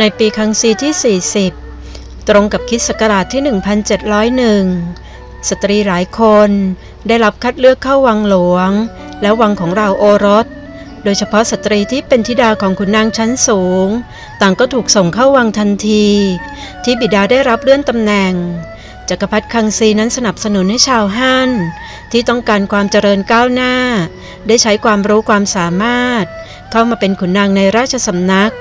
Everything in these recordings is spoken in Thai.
ในปีคังซีที่ 40 ตรงกับคิดศักราชที่ 1701 สตรีหลายคนได้รับคัดเลือกเข้าวังหลวง และวังของเราโอรส โดยเฉพาะสตรีที่เป็นธิดาของขุนนางชั้นสูง ต่างก็ถูกส่งเข้าวังทันที ที่บิดาได้รับเลื่อนตำแหน่งจักรพรรดิคังซีนั้นสนับสนุนให้ชาวฮั่นที่ต้องการความเจริญก้าวหน้า ได้ใช้ความรู้ความสามารถ เข้ามาเป็นขุนนางในราชสำนัก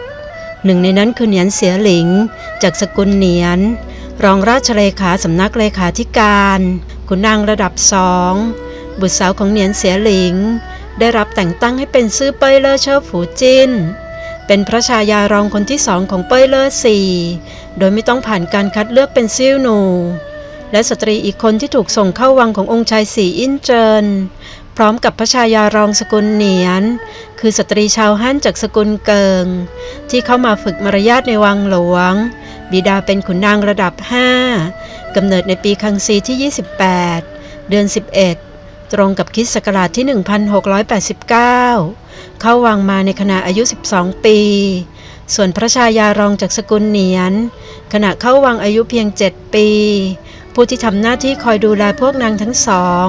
หนึ่งในนั้นคือเหนียนเสียหลิง จากสกุลเหนียน รองราชเลขาสำนักเลขาธิการ ขุนนางระดับสองบุตรสาวของเหนียนเสียหลิง ได้รับแต่งตั้งให้เป็นซื่อเป้ยเลอเชอฝูจินเป็นพระชายารองคนที่สองของเป้ยเลอร์สี่โดยไม่ต้องผ่านการคัดเลือกเป็นซิ่วหนู และสตรีอีกคนที่ถูกส่งเข้าวังขององค์ชายสีอินเจิน ร้อมกับพระชายารองสกุลเหนียน คือสตรีชาวฮั่นจากสกุลเกิง ที่เข้ามาฝึกมารยาทในวังหลวง บิดาเป็นขุนนางระดับ 5กำเนิดในปีคังซีที่ 28 เดือน 11 ตรงกับคิดศักราชที่ 1689 เข้าวังมาในขณะอายุ 12 ปี ส่วนพระชายารองจากสกุลเหนียน ขณะเข้าวังอายุเพียง 7 ปีผู้ที่ทำหน้าที่คอยดูแลพวกนางทั้งสอง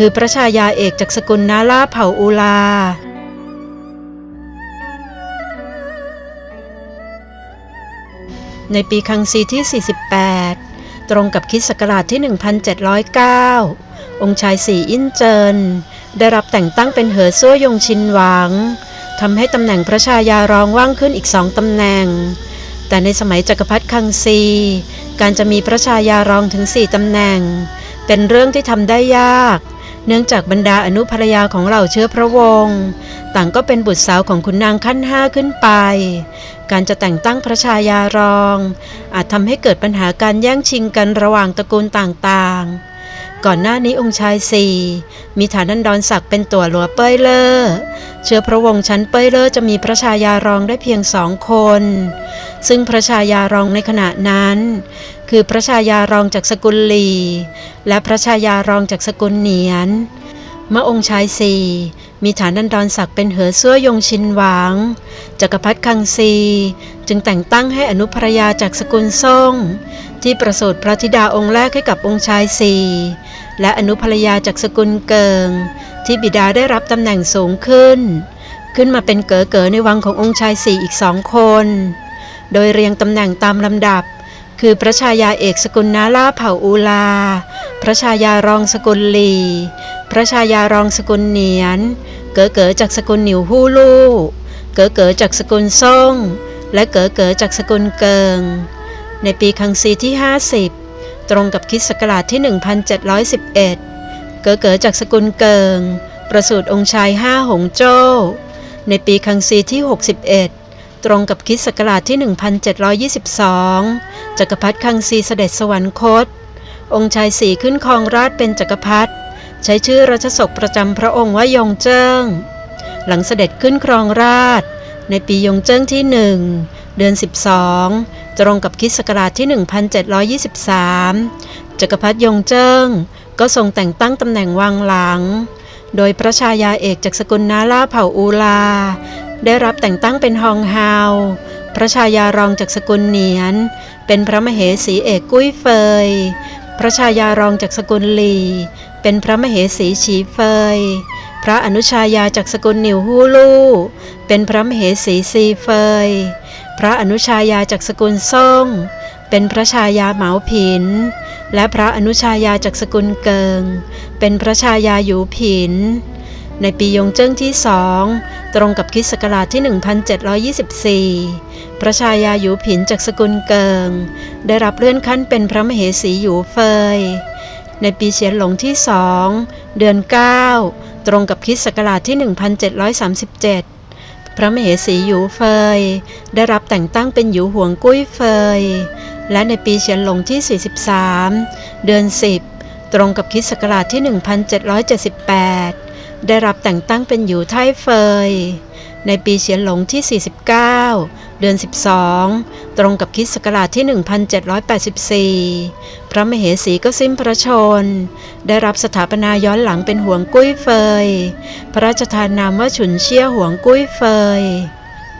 คือพระชายาเอกจากสกุลนาลาเผ่าอูลา ในปีคังซีที่ 48 ตรงกับคิดศักราชที่ 1709 องค์ชายสีอินเจิน ได้รับแต่งตั้งเป็นเหอซั่วยงชินหวังทำให้ตำแหน่งพระชายารองว่างขึ้นอีกสองตำแหน่ง แต่ในสมัยจักรพรรดิคังซี การจะมีพระชายารองถึงสี่ตำแหน่ง เป็นเรื่องที่ทำได้ยาก เนื่องจากบรรดาอนุภรรยาของเหล่าเชื้อพระวงศ์ต่างก็เป็นบุตรสาวของขุนนางขั้นห้าขึ้นไป การจะแต่งตั้งพระชายารอง อาจทำให้เกิดปัญหาการแย่งชิงกันระหว่างตระกูลต่างๆ ก่อนหน้านี้องค์ชายสี่มีฐานันดรศักดิ์เป็นตัวหลัวเป้ยเลอร์เชื้อพระวงศ์ชั้นเป้ยเลอร์จะมีพระชายารองได้เพียงสองคน ซึ่งพระชายารองในขณะนั้น คือพระชายารองจากสกุลลี และพระชายารองจากสกุลเหนียน เมื่อองค์ชายสี่มีฐานันดรศักดิ์เป็นเหอซั่วยงชินหวางจักรพรรดิคังซี จึงแต่งตั้งให้อนุภรยาจากสกุลซ่ง ที่ประสูติพระธิดาองค์แรกให้กับองค์ชายสี่และอนุภรยาจากสกุลเกิง ที่บิดาได้รับตำแหน่งสูงขึ้น ขึ้นมาเป็นเก๋อๆในวังขององค์ชายสี่อีกสองคน โดยเรียงตำแหน่งตามลำดับ คือพระชายาเอกสกุลนาลาเผ่าอูลา พระชายารองสกุลลี พระชายารองสกุลเหนียน เก๋อเก๋อจากสกุลหนิวฮู่ลู่ เก๋อเก๋อจากสกุลซ่ง และเก๋อเก๋อจากสกุลเกิง ในปีคังซีที่ 50 ตรงกับคิดศักราชที่ 1711 เก๋อเก๋อจากสกุลเกิง ประสูติองค์ชายห้าหงโจ้ ในปีคังซีที่ 61 ตรงกับคิดศักราชที่ 1722 จักรพรรดิคังซีเสด็จสวรรคต องค์ชายสีขึ้นครองราชเป็นจักรพรรดิใช้ชื่อรัชศกประจำพระองค์ว่ายงเจิ้ง หลังเสด็จขึ้นครองราช ในปียงเจิ้งที่หนึ่งเดือน 12 ตรงกับคิดศักราชที่ 1723 จักรพรรดิยงเจิ้ง ก็ทรงแต่งตั้งตำแหน่งวังหลัง โดยพระชายาเอกจากสกุลนาล่าเผ่าอูลา ได้รับแต่งตั้งเป็นฮองฮาว พระชายารองจากสกุลเหนียน เป็นพระมเหสีเอกกุ้ยเฟย พระชายารองจากสกุลหลี เป็นพระมเหสีฉีเฟย พระอนุชายาจากสกุลหนิวฮูลู่ เป็นพระมเหสีซีเฟย พระอนุชายาจากสกุลซ่ง เป็นพระชายาเหมาผิน และพระอนุชายาจากสกุลเกิง เป็นพระชายาหยูผิน ในปียงเจิ้งที่สองตรงกับคิศักราชที่ 1724 พระชายาหยูผินจากสกุลเกิง ได้รับเลื่อนขั้นเป็นพระมเหสีหยูเฟย ในปีเฉียนหลงที่สองเดือน 9 ตรงกับคิศักราชที่ 1737 พระมเหสีหยูเฟย ได้รับแต่งตั้งเป็นหยูห่วงกุ้ยเฟย และในปีเฉียนหลงที่ 43 เดือน 10 ตรงกับคิศักราชที่ 1778 ได้รับแต่งตั้งเป็นหยูไทเฟย ในปีเฉียนหลงที่ 49 เดือน 12 ตรงกับคริสต์ศักราชที่ 1784 พระมเหสีก็สิ้นพระชน ได้รับสถาปนาย้อนหลังเป็นห่วงกุ้ยเฟย พระราชทานนามว่าฉุนเชี่ยห่วงกุ้ยเฟย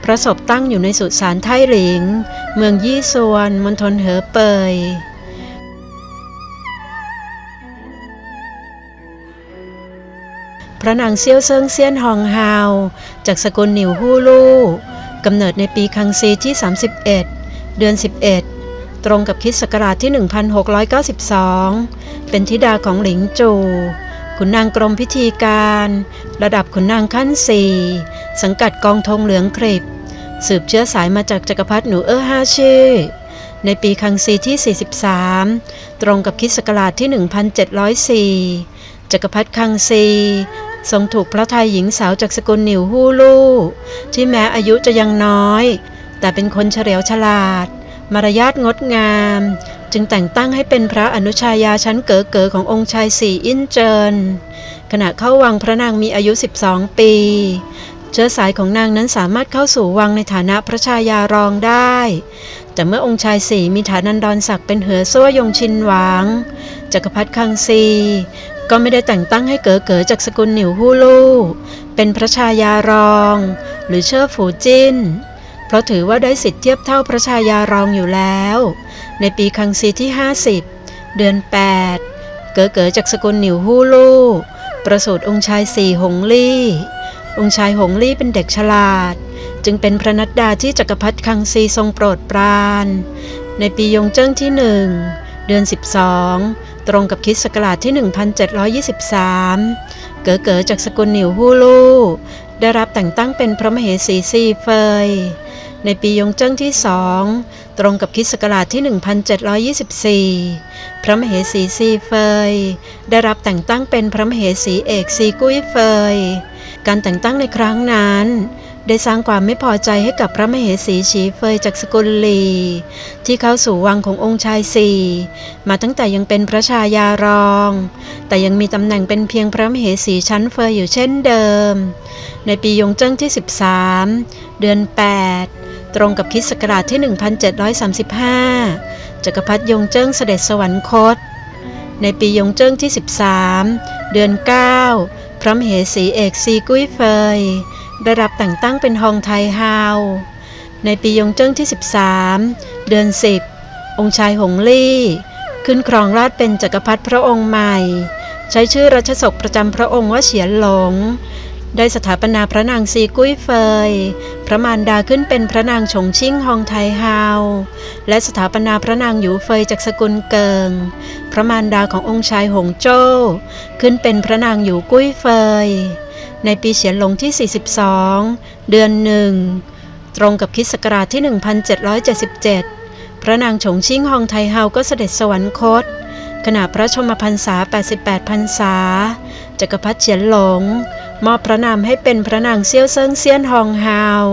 พระศพตั้งอยู่ในสุสานไทหลิง เมืองยี่ซวน มณฑลเหอเปย ระนางเซี่ยวเซิงเซียนฮองฮาวจากสกุลหนิวฮู่ลู่กำเนิดในปีคังซีที่ 31 เดือน 11 ตรงกับคริสต์ศักราชที่ 1692 เป็นธิดาของหลิงจูขุนนางกรมพิธีการ ระดับขุนนางขั้นสี่สังกัดกองธงเหลืองคริบสืบเชื้อสายมาจากจักรพรรดิหนูเอ้อห้าชื่อ ในปีคังซีที่ 43 ตรงกับคริสต์ศักราชที่ 1704 จักรพรรดิคังซี ทรงถูกพระทัยหญิงสาวจากสกุลหนิวฮู่ลู่ที่แม้อายุจะยังน้อย แต่เป็นคนเฉลียวฉลาด มารยาทงดงาม จึงแต่งตั้งให้เป็นพระอนุชายาชั้นเก๋อๆขององค์ชายสี่อินเจินขณะเข้าวังพระนางมีอายุ 12 ปี เชื้อสายของนางนั้นสามารถเข้าสู่วังในฐานะพระชายารองได้ แต่เมื่อองค์ชายสี่มีฐานันดรศักดิ์เป็นเหอซั่วยงชินหวางจักรพรรดิคังซี ก็ไม่ได้แต่งตั้งให้เก๋อๆจากสกุลหนิวฮู่ลู่เป็นพระชายารอง หรือเชิดฝูจินเพราะถือว่าได้สิทธิเทียบเท่าพระชายารองอยู่แล้ว ในปีคังซีที่ 50 เดือน 8 เก๋อๆจากสกุลหนิวฮู่ลู่ประสูติองค์ชายสี่หงลี่ องค์ชายหงลี่เป็นเด็กฉลาด จึงเป็นพระนัดดาที่จักรพรรดิคังซีทรงโปรดปราน ในปียงเจิ้งที่หนึ่งเดือน 12 ตรงกับคริสต์ศักราชที่ 1723 เก๋อๆจากสกุลหนิวฮู่ลู่ได้รับแต่งตั้งเป็นพระมเหสีซีเฟย ในปียงเจิ้งที่สองตรงกับคริสต์ศักราชที่ 1724 พระมเหสีซีเฟย ได้รับแต่งตั้งเป็นพระมเหสีเอกซีกุ้ยเฟย การแต่งตั้งในครั้งนั้น ได้สร้างความไม่พอใจให้กับพระมเหสีฉีเฟยจากสกุลลี ที่เข้าสู่วังขององค์ชายสี่มาตั้งแต่ยังเป็นพระชายารอง แต่ยังมีตำแหน่งเป็นเพียงพระมเหสีชั้นเฟยอยู่เช่นเดิม ในปียงเจิ้งที่ 13 เดือน 8 ตรงกับคริสต์ศักราชที่ 1735 จักรพรรดิยงเจิ้งเสด็จสวรรคต ในปียงเจิ้งที่ 13 เดือน 9 พระมเหสีเอกซีกุ้ยเฟย ได้รับแต่งตั้งเป็นฮองไทฮาว ในปียงเจิ้งที่ 13 เดือน 10 องค์ชายหงลี่ ขึ้นครองราชเป็นจักรพรรดิพระองค์ใหม่ ใช้ชื่อรัชสกประจำพระองค์ว่าเฉียนหลง ได้สถาปนาพระนางซีกุ้ยเฟย พระมารดาขึ้นเป็นพระนางฉงชิ่งฮองไทฮาว และสถาปนาพระนางหยูเฟยจากสกุลเกิง พระมารดาขององค์ชายหงโจ้ ขึ้นเป็นพระนางหยูกุ้ยเฟย ในปีเฉียนหลงที่ 42 เดือนหนึ่ง ตรงกับคริสต์ศักราชที่ 1777 พระนางฉงชิ่งฮองไทเฮาก็เสด็จสวรรคต ขณะพระชมพรรษา 88 พรรษา จักรพรรดิเฉียนหลง มอบพระนามให้เป็นพระนางเซี่ยวเซิงเซียนฮองฮาว